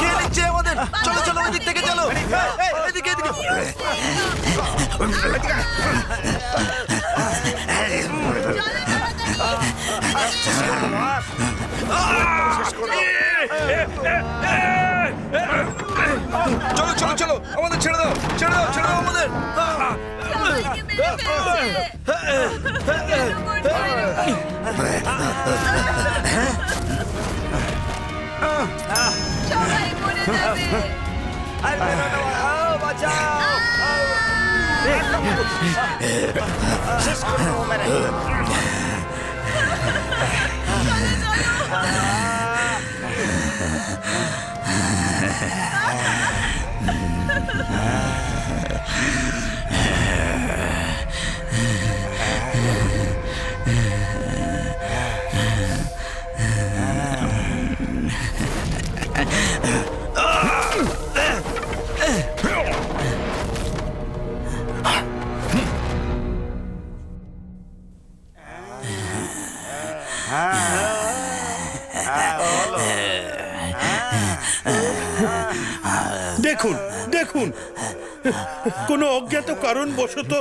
কে নিচ্ছে আমাদের চলো চলো ওই দিক থেকে চলো এদিকে এদিকে চলো চলো চলো আমাদের ছেড়ে দাও ছেড়ে দাও ছেড়ে দাও আমাদের সবাইকে মেরে ফেলছে। সবাই মরে যাবে দেখুন দেখুন। কোনো অজ্ঞাত কারণ বশত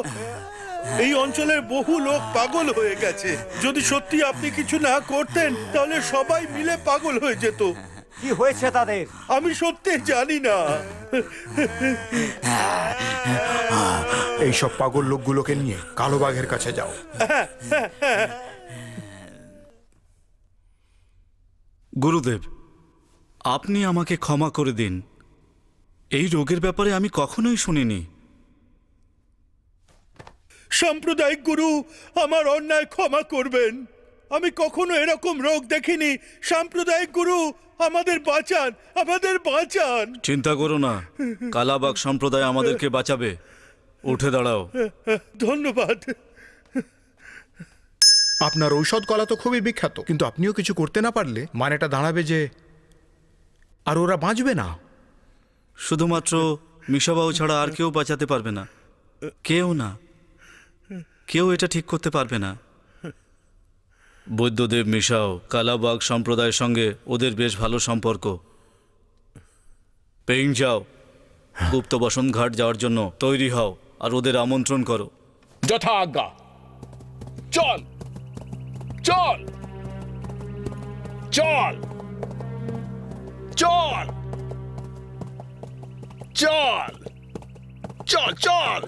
এই অঞ্চলের বহু লোক পাগল হয়ে গেছে। যদি সত্যি আপনি কিছু না করতেন তাহলে সবাই মিলে পাগল হয়ে যেত। কি হয়েছে তাদের? আমি সত্যি জানি না। এইসব পাগল লোকগুলোকে নিয়ে কালো বাঘের কাছে যাও। গুরুদেব আপনি আমাকে ক্ষমা করে দিন। এই রোগের ব্যাপারে আমি কখনোই শুনিনি। সাম্প্রদায়িক গুরু আমার অন্যায় ক্ষমা করবেন। আমি কখনো এরকম রোগ দেখিনি। সাম্প্রদায়িক গুরু আমাদের বাঁচান আমাদের বাঁচান। চিন্তা করো না। কালাবাগ সম্প্রদায় আমাদেরকে বাঁচাবে। উঠে দাঁড়াও। ধন্যবাদ। আপনার ঔষধ কলা তো খুবই বিখ্যাত কিন্তু আপনিও কিছু করতে না পারলে মানেটা দাঁড়াবে যে আর ওরা বাঁচবে না। শুধুমাত্র মিশাবাবু ছাড়া আর কেউ বাঁচাতে পারবে না। কেউ না। কেউ এটা ঠিক করতে পারবে না। বৈদ্যদেব, মিশাও, কালাবাগ সম্প্রদায়ের সঙ্গে ওদের বেশ ভালো সম্পর্ক। পেইং যাও। গুপ্ত বসন্ত ঘাট যাওয়ার জন্য তৈরি হও আর ওদের আমন্ত্রণ করো। যথা আজ্ঞা চল। চল। চল। চল। চল চল চল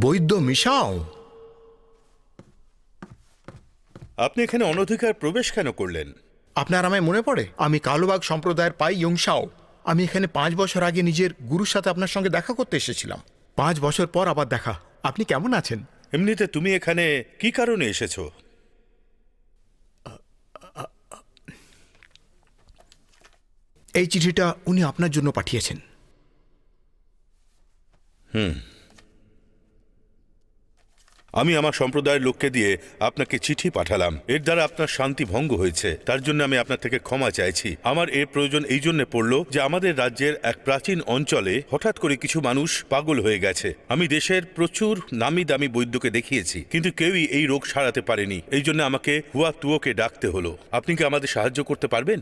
বৈদ্য মিশাও। আপনি এখানে অনধিকার প্রবেশ কেন করলেন? আপনার আমায় মনে পড়ে? আমি কালোবাগ সম্প্রদায়ের পাই ইয়ংসাও আমি এখানে পাঁচ বছর আগে নিজের গুরুর সাথে আপনার সঙ্গে দেখা করতে এসেছিলাম। পাঁচ বছর পর আবার দেখা। আপনি কেমন আছেন? এমনিতে তুমি এখানে কি কারণে এসেছ? এই চিঠিটা উনি আপনার জন্য পাঠিয়েছেন। আমি আমার সম্প্রদায়ের লোককে দিয়ে আপনাকে চিঠি পাঠালাম। এর দ্বারা আপনার শান্তি ভঙ্গ হয়েছে। তার জন্য আমি আপনার থেকে ক্ষমা চাইছি। আমার এর প্রয়োজন এই জন্য পড়ল যে আমাদের রাজ্যের এক প্রাচীন অঞ্চলে হঠাৎ করে কিছু মানুষ পাগল হয়ে গেছে। আমি দেশের প্রচুর নামি দামি বৈদ্যকে দেখিয়েছি, কিন্তু কেউই এই রোগ সারাতে পারেনি। এই জন্য আমাকে হুয়া তুয়োকে ডাকতে হলো। আপনি কি আমাদের সাহায্য করতে পারবেন?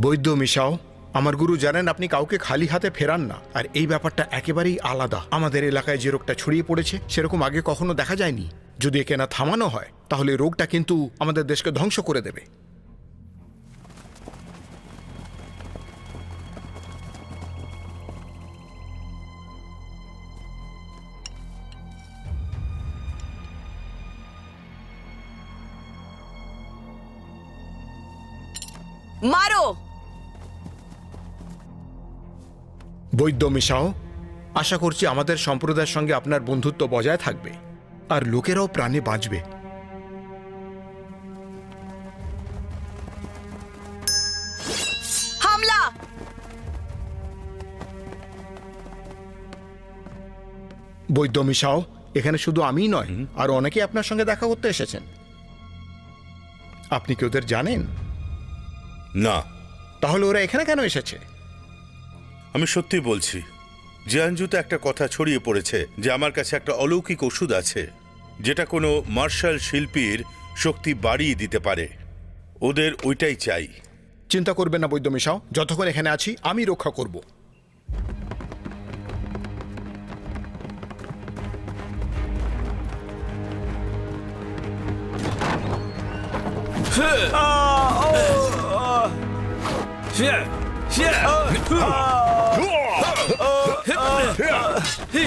বৈদ্য মিশাও, আমার গুরু জানেন আপনি কাউকে খালি হাতে ফেরান না। আর এই ব্যাপারটা একেবারেই আলাদা। আমাদের এলাকায় যে রোগটা ছড়িয়ে পড়েছে, সেরকম আগে কখনো দেখা যায়নি। যদি একে না থামানো হয়, তাহলে রোগটা কিন্তু আমাদের দেশকে ধ্বংস করে দেবে। মারো! বৈদ্য মিশাও আশা করছি আমাদের সম্প্রদায়ের সঙ্গে আপনার বন্ধুত্ব বজায় থাকবে আর লোকেরাও প্রাণে বাঁচবে। হামলা! বৈদ্য মিশাও এখানে শুধু আমিই নয় আর অনেকে আপনার সঙ্গে দেখা করতে এসেছেন। আপনি কি ওদের জানেন? না। তাহলে ওরা এখানে কেন এসেছে? আমি সত্যি বলছি জিয়ানজুতে একটা কথা ছড়িয়ে পড়েছে যে আমার কাছে একটা অলৌকিক ওষুধ আছে যেটা কোনো মার্শাল শিল্পীর শক্তি বাড়িয়ে দিতে পারে। ওদের ওইটাই চাই। চিন্তা করবেন না বৈদ্য মিশাও যতক্ষণ এখানে আছি আমি রক্ষা করব। 으,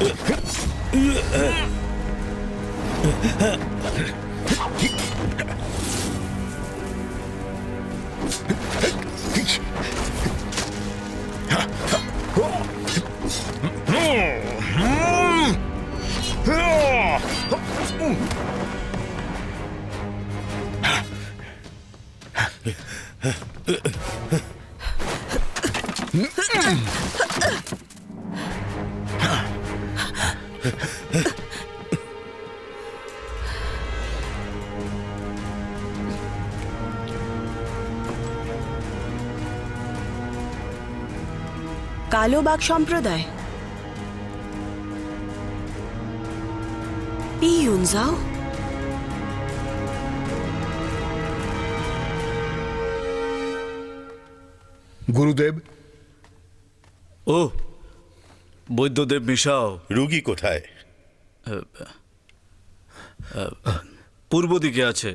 으, Huh? কালো বাঘ সম্প্রদায়। ইউনজাও? গুরুদেব। ও বৈদ্যদেব মিশাও। রুগী কোথায়? পূর্ব দিকে আছে।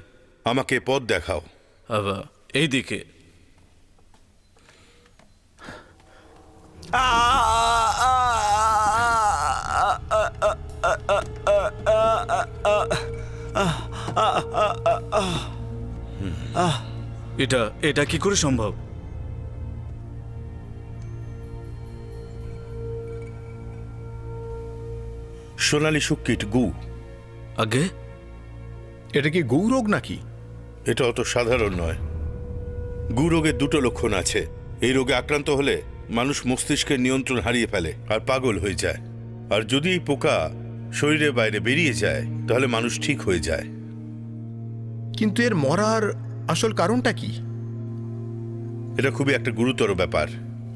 আমাকে পথ দেখাও। এই দিকে এটা এটা কি করে সম্ভব? সোনালি সুক্কিট গু। আগে? এটা কি গৌরোগ নাকি? এটা অত সাধারণ নয়। গু রোগের দুটো লক্ষণ আছে। এই রোগে আক্রান্ত হলে মানুষ মস্তিষ্কের নিয়ন্ত্রণ হারিয়ে ফেলে আর পাগল হয়ে যায়। আর যদি এই পোকা শরীরের বাইরে বেরিয়ে যায় তাহলে মানুষ ঠিক হয়ে যায়। কিন্তু এর মরার আসল কারণটা কি? এটা খুবই একটা গুরুতর ব্যাপার।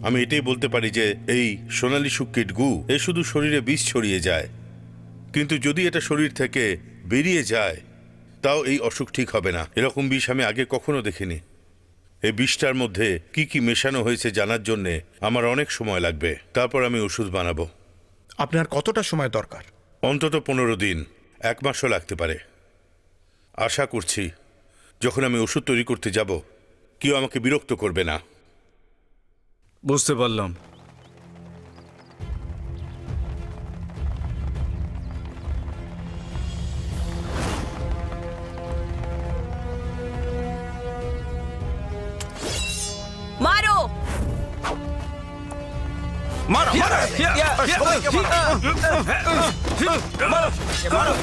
আমি এটাই বলতে পারি যে এই সোনালি সুক্কিট গু এ শুধু শরীরে বিষ ছড়িয়ে যায়। কিন্তু যদি এটা শরীর থেকে বেরিয়ে যায় তাও এই অসুখ ঠিক হবে না। এরকম বিষ আমি আগে কখনো দেখিনি। এই বিষটার মধ্যে কি কি মেশানো হয়েছে জানার জন্যে আমার অনেক সময় লাগবে। তারপর আমি ওষুধ বানাবো। আপনার কতটা সময় দরকার? অন্তত পনেরো দিন এক মাসও লাগতে পারে। আশা করছি যখন আমি ওষুধ তৈরি করতে যাব কেউ আমাকে বিরক্ত করবে না। বুঝতে পারলাম। মারো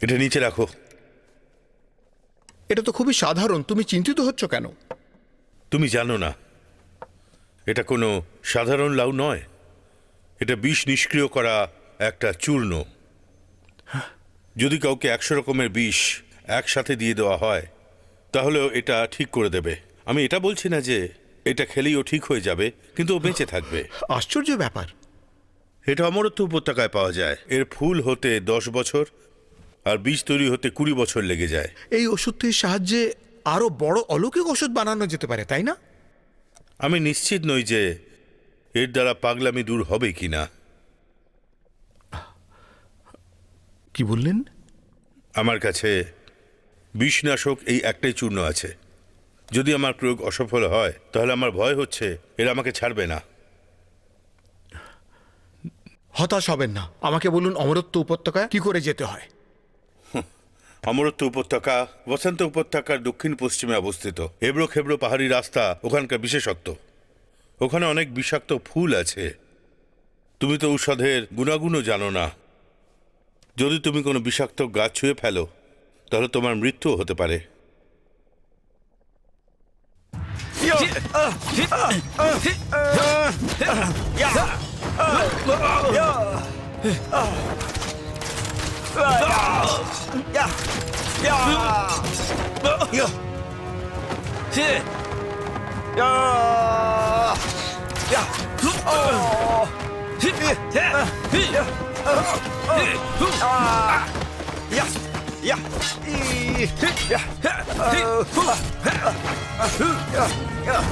এটা নিচে রাখো। এটা তো খুবই সাধারণ তুমি চিন্তিত হচ্ছ কেন? তুমি জানো না এটা কোনো সাধারণ লাউ নয় এটা বিষ নিষ্ক্রিয় করা একটা চূর্ণ। যদি কাউকে একশো রকমের বিষ একসাথে দিয়ে দেওয়া হয় তাহলেও এটা ঠিক করে দেবে। আমি এটা বলছি না যে এটা খেলেই ও ঠিক হয়ে যাবে কিন্তু ও বেঁচে থাকবে। আশ্চর্য ব্যাপার। এটা অমরত্ব উপত্যকায় পাওয়া যায়। এর ফুল হতে দশ বছর আর বীজ তৈরি হতে কুড়ি বছর লেগে যায়। এই ওষুধটির সাহায্যে আরও বড় অলৌকিক ওষুধ বানানো যেতে পারে তাই না? আমি নিশ্চিত নই যে এর দ্বারা পাগলামি দূর হবে কি না। কি বললেন? আমার কাছে বিষনাশক এই একটাই চূর্ণ আছে। যদি আমার প্রয়োগ অসফল হয় তাহলে আমার ভয় হচ্ছে এরা আমাকে ছাড়বে না। হতাশ হবেন না। আমাকে বলুন অমরত্ব উপত্যকায় কি করে যেতে হয়। অমরত্ব উপত্যকা, বসন্ত উপত্যকার দক্ষিণ পশ্চিমে অবস্থিত। এবড়ো খেবড়ো পাহাড়ি রাস্তা ওখানকার বিশেষত্ব। ওখানে অনেক বিষাক্ত ফুল আছে। তুমি তো ঔষধের গুণাগুণও জানো না। যদি তুমি কোনো বিষাক্ত গাছ ছুঁয়ে ফেলো, তাহলে তোমার মৃত্যুও হতে পারে। 야, 야, 야, 히, 예. 야, 야, 어, 히, 히, 야, 어. 아. 야, 야, 이, 야, 히, 후, 야, 야,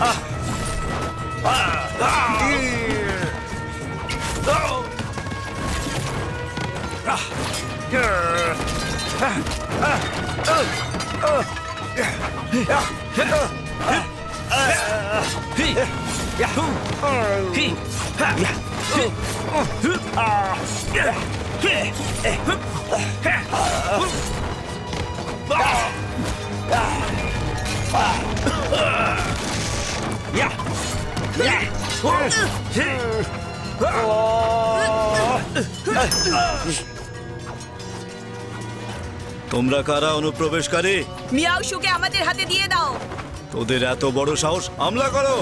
아, 아, 아. 이, 어. Yeah! তোমরা কারা অনুপ্রবেশকারী? মিয়াও শুকে আমাদের হাতে দিয়ে দাও। তোদের এত বড় সাহস হামলা করো।